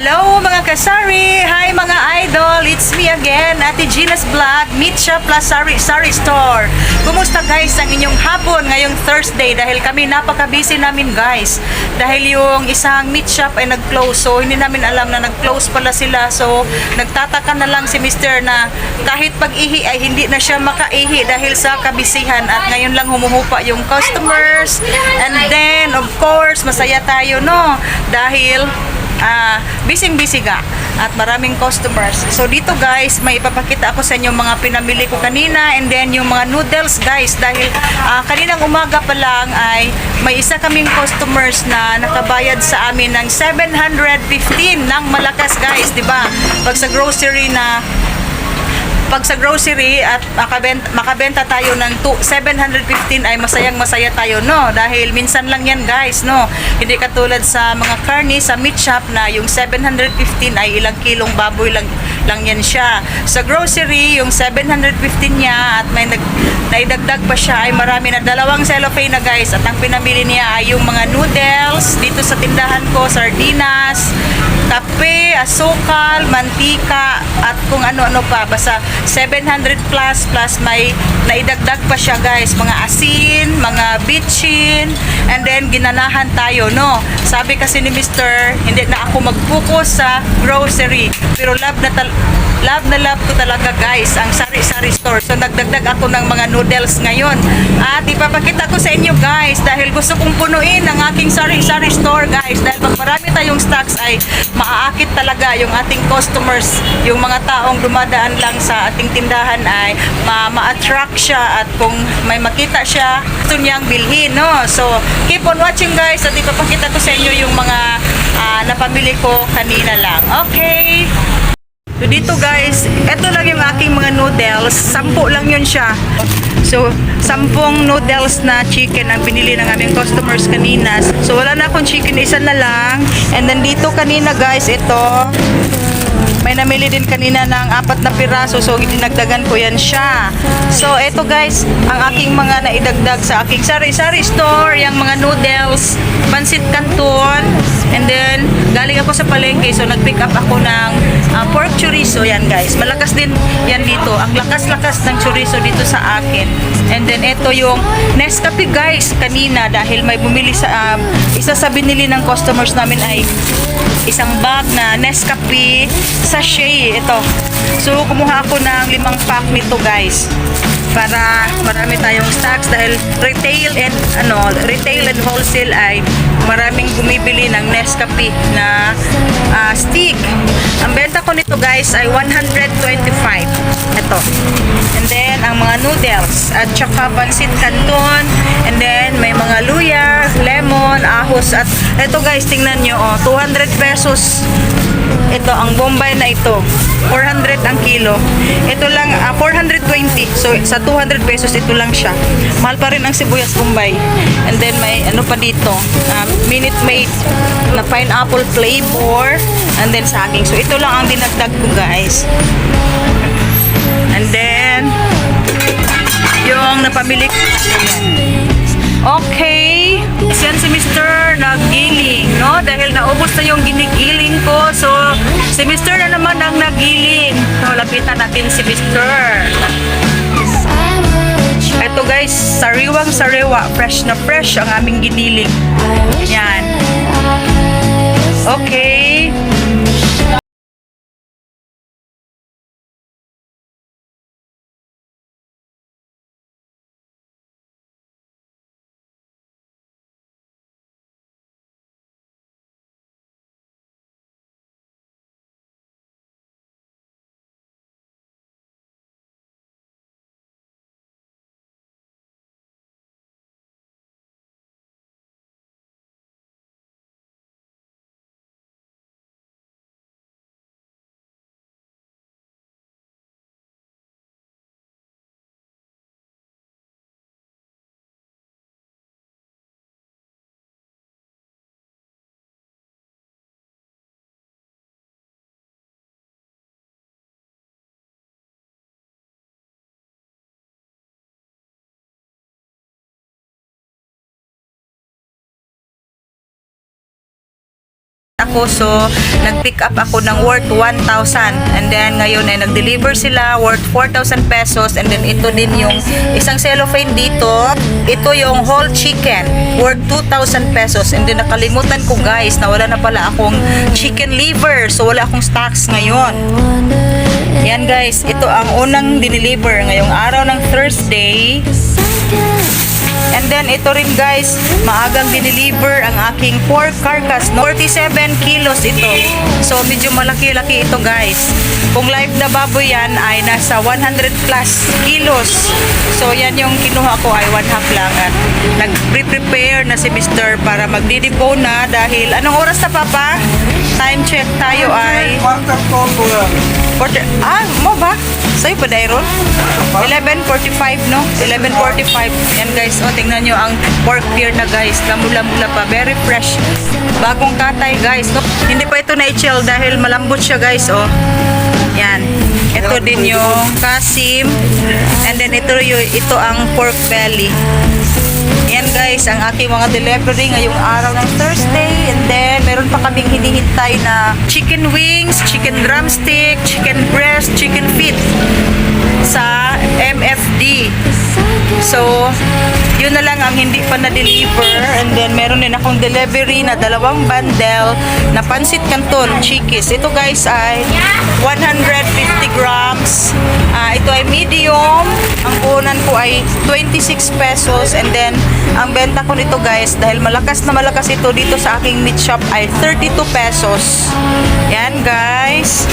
Hello mga kasari! Hi mga idol! It's me again, Ate Gina's Vlog, Shop Plus Sari, Sari Store. Kumusta guys ang inyong hapon ngayong Thursday dahil kami napaka-busy namin guys. Dahil yung isang meat shop ay nag-close so hindi namin alam na nag-close pala sila. So nagtataka na lang si Mr. na kahit pag-ihi ay hindi na siya makaihi dahil sa kabisihan at ngayon lang humuhupa yung customers. And then of course masaya tayo no dahil ah busy-busy ga at maraming customers. So dito guys, may ipapakita ako sa inyo mga pinamili ko kanina and then yung mga noodles guys dahil ah, kaninang umaga pa lang ay may isa kaming customers na nakabayad sa amin ng 715 ng malakas guys, 'di ba? Pag sa grocery na pag sa grocery at makabenta, makabenta tayo ng two- 715 ay masayang masaya tayo no? Dahil minsan lang yan guys no? Hindi katulad sa mga karni sa meat shop na yung 715 ay ilang kilong baboy lang lang yan siya. Sa grocery yung 715 niya at may nag, naidagdag pa siya ay marami na dalawang cellophane na guys at ang pinamili niya ay yung mga noodles dito sa tindahan ko sardinas kape, asukal, mantika, at kung ano-ano pa. Basta 700 plus plus may naidagdag pa siya guys. Mga asin, mga bitchin, and then ginanahan tayo, no? Sabi kasi ni Mr. hindi na ako mag-focus sa grocery. Pero love na tal- love na love ko talaga guys ang sari-sari store. So nagdagdag ako ng mga noodles ngayon. At ipapakita ko sa inyo guys dahil gusto kong punuin ang aking sari-sari store guys. Dahil pag marami tayong stocks ay maaakit talaga yung ating customers, yung mga taong dumadaan lang sa ating tindahan ay ma- ma-attract siya at kung may makita siya, gusto niyang bilhin, no? So, keep on watching guys at ipapakita ko sa inyo yung mga ah, napamili ko kanina lang. Okay? So dito guys, eto lang yung aking mga noodles. Sampu lang yun siya. So, sampung noodles na chicken ang binili ng aming customers kanina. So, wala na akong chicken, isa na lang. And then dito kanina guys, ito, may namili din kanina ng apat na piraso. So, dinagdagan ko yan siya. So, eto guys, ang aking mga naidagdag sa aking sari-sari store, yung mga noodles, pansit canton, and then, galing ako sa palengke. So, nag-pick up ako ng ah, pork chorizo. Yan guys. Malakas din yan dito. Ang lakas-lakas ng chorizo dito sa akin. And then, ito yung Nescafe guys, kanina. Dahil may bumili sa, ah, isa sa binili ng customers namin ay isang bag na Nescafe sachet ito. So kumuha ako ng limang pack nito guys para marami tayong stocks dahil retail and ano retail and wholesale ay maraming bumibili ng Nescafe na ah, stick. Ang benta ko nito guys ay 125. Ito. And then ang mga noodles at saka pansit canton and then may mga luya, lemon, ahos at ito guys tingnan nyo oh 200 pesos. Ito ang bombay na ito 400 ang kilo. Ito lang ah, 420 so sa 200 pesos ito lang siya. Mahal pa rin ang sibuyas bombay. And then may ano pa dito ah, minute maid na pineapple flavor. And then saging so ito lang ang dinagdag ko guys. And then yung napamili ko. Okay. Yan si Mr. no? Dahil naubos na yung ginigiling ko. So, si Mr. na naman ang nagiling. So, lapitan natin si Mr. Ito guys, sariwang sariwa. Fresh na fresh ang aming giniling. Yan. Ako. So nag-pick up ako ng worth 1,000 and then ngayon ay nag-deliver sila worth 4,000 pesos. And then ito din yung isang cellophane dito. Ito yung whole chicken worth 2,000 pesos. And then nakalimutan ko guys na wala na pala akong chicken liver. So wala akong stocks ngayon. Yan guys. Ito ang unang dineliver ngayong araw ng Thursday And then ito rin guys, maagang dineliver ang aking pork carcass. No? 47 kilos ito. So medyo malaki-laki ito guys. Kung live na baboy yan ay nasa 100 plus kilos. So yan yung kinuha ko ay one half lang. At nag-prepare na si Mr. para magdidipo na dahil anong oras na papa? Time check tayo ay Quarter to po yan. Quarter, ah, mo ba? Sa'yo ba, Dairon? 11.45, no? 11.45. Yan, guys. O, tingnan nyo ang pork beer na, guys. Lamula-mula pa. Very fresh. Bagong katay, guys. No? Hindi pa ito na-chill dahil malambot siya, guys. O. Yan. Ito din yung kasim. And then, ito, yung, ito ang pork belly. Yan guys, ang aking mga delivery ngayong araw ng Thursday. And then, meron pa kaming hinihintay na chicken wings, chicken drumstick, chicken breast, chicken feet sa MFD. So, yun na lang ang hindi pa na-deliver. And then, meron din akong delivery na dalawang bundle na pansit canton, chikis. Ito guys ay 150 grams. Ah, ito ay medium. Ang punan ko ay 26 pesos. And then, ang benta ko nito guys, dahil malakas na malakas ito dito sa aking meat shop ay 32 pesos. Yan guys.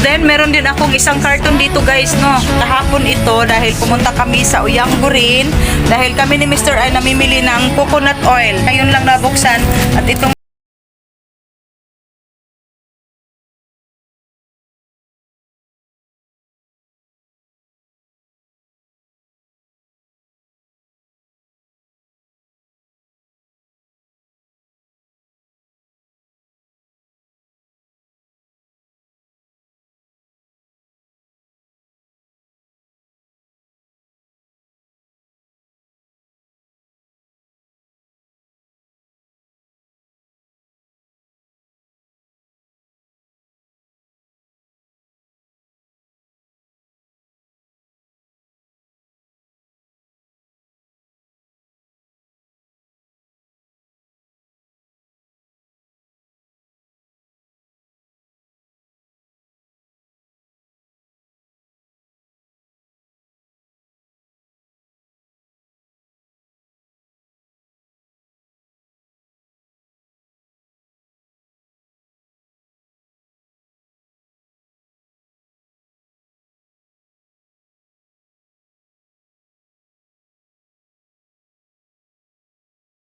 Then, meron din akong isang carton dito guys, no. Kahapon ito dahil pumunta kami sa Uyanggo rin. Dahil kami ni Mr. ay namimili ng coconut oil. Ngayon lang nabuksan. At itong